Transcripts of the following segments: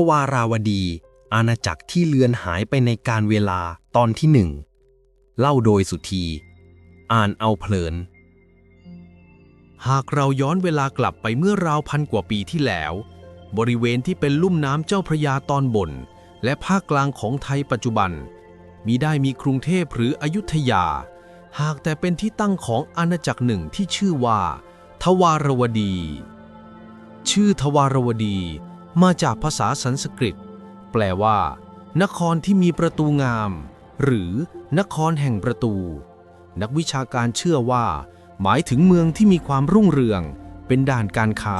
ทวาราวดี อาณาจักรที่เลือนหายไปในการเวลาตอนที่หนึ่ง เล่าโดยสุธี อ่านเอาเพลิน หากเราย้อนเวลากลับไปเมื่อราวพันกว่าปีที่แล้ว บริเวณที่เป็นลุ่มน้ำเจ้าพระยาตอนบน และภาคกลางของไทยปัจจุบัน มีได้มีกรุงเทพหรืออยุธยา หากแต่เป็นที่ตั้งของอาณาจักรหนึ่งที่ชื่อว่า ทวารวดี ชื่อทวารวดี มาจากภาษาสันสกฤต แปลว่า นครที่มีประตูงาม หรือนครแห่งประตู นักวิชาการเชื่อว่า หมายถึงเมืองที่มีความรุ่งเรือง เป็นด่านการค้า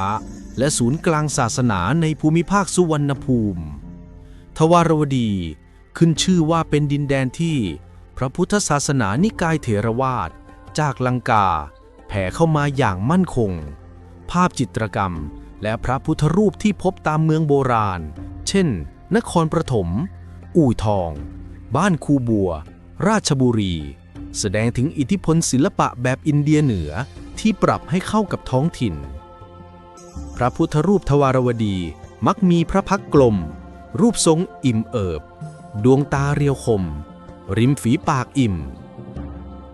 และศูนย์กลางศาสนาในภูมิภาคสุวรรณภูมิ ทวารวดีขึ้นชื่อว่าเป็นดินแดนที่ พระพุทธศาสนานิกายเถรวาทจากลังกา แผ่เข้ามาอย่างมั่นคง ภาพจิตรกรรม และพระพุทธรูปที่พบตามเมืองโบราณ เช่น นครประถมอู่ทอง บ้านคูบัว ราชบุรี แสดงถึงอิทธิพลศิลปะแบบอินเดียเหนือที่ปรับให้เข้ากับท้องถิ่น พระพุทธรูปทวารวดีมักมีพระพักตร์กลม รูปทรงอิ่มเอิบ ดวงตาเรียวคม ริมฝีปากอิ่ม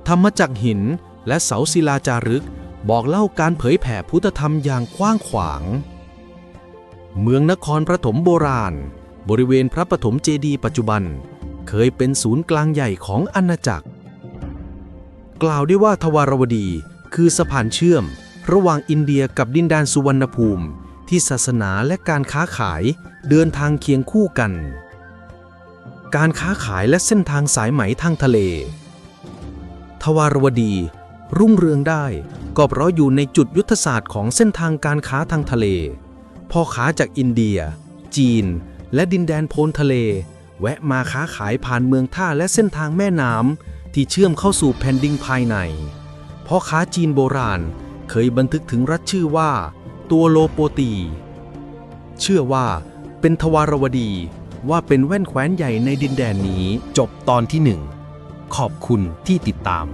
ธรรมจักรหินและเสาศิลาจารึก บอกเล่าการเผยแผ่พุทธธรรมอย่างกว้างขวาง เมืองนครประถมโบราณ บริเวณพระปฐมเจดีย์ปัจจุบัน เคยเป็นศูนย์กลางใหญ่ของอาณาจักร กล่าวได้ว่าทวารวดีคือสะพานเชื่อม ระหว่างอินเดียกับดินแดนสุวรรณภูมิ ที่ศาสนาและการค้าขายเดินทางเคียงคู่กัน การค้าขายและเส้นทางสายไหมทางทะเล ทวารวดี รุ่งเรืองได้ ก็เพราะอยู่ในจุดยุทธศาสตร์ของเส้นทางการค้าทางทะเล พ่อค้าจากอินเดีย จีน และดินแดนโพนทะเล แวะมาค้าขายผ่านเมืองท่าและเส้นทางแม่น้ำที่เชื่อมเข้าสู่แผ่นดินภายใน พ่อค้าจีนโบราณเคยบันทึกถึงรัฐชื่อว่า ตัวโลโปตี เชื่อว่าเป็นทวารวดีว่าเป็นแว่นแคว้นใหญ่ในดินแดนนี้จบตอนที่หนึ่งขอบคุณที่ติดตาม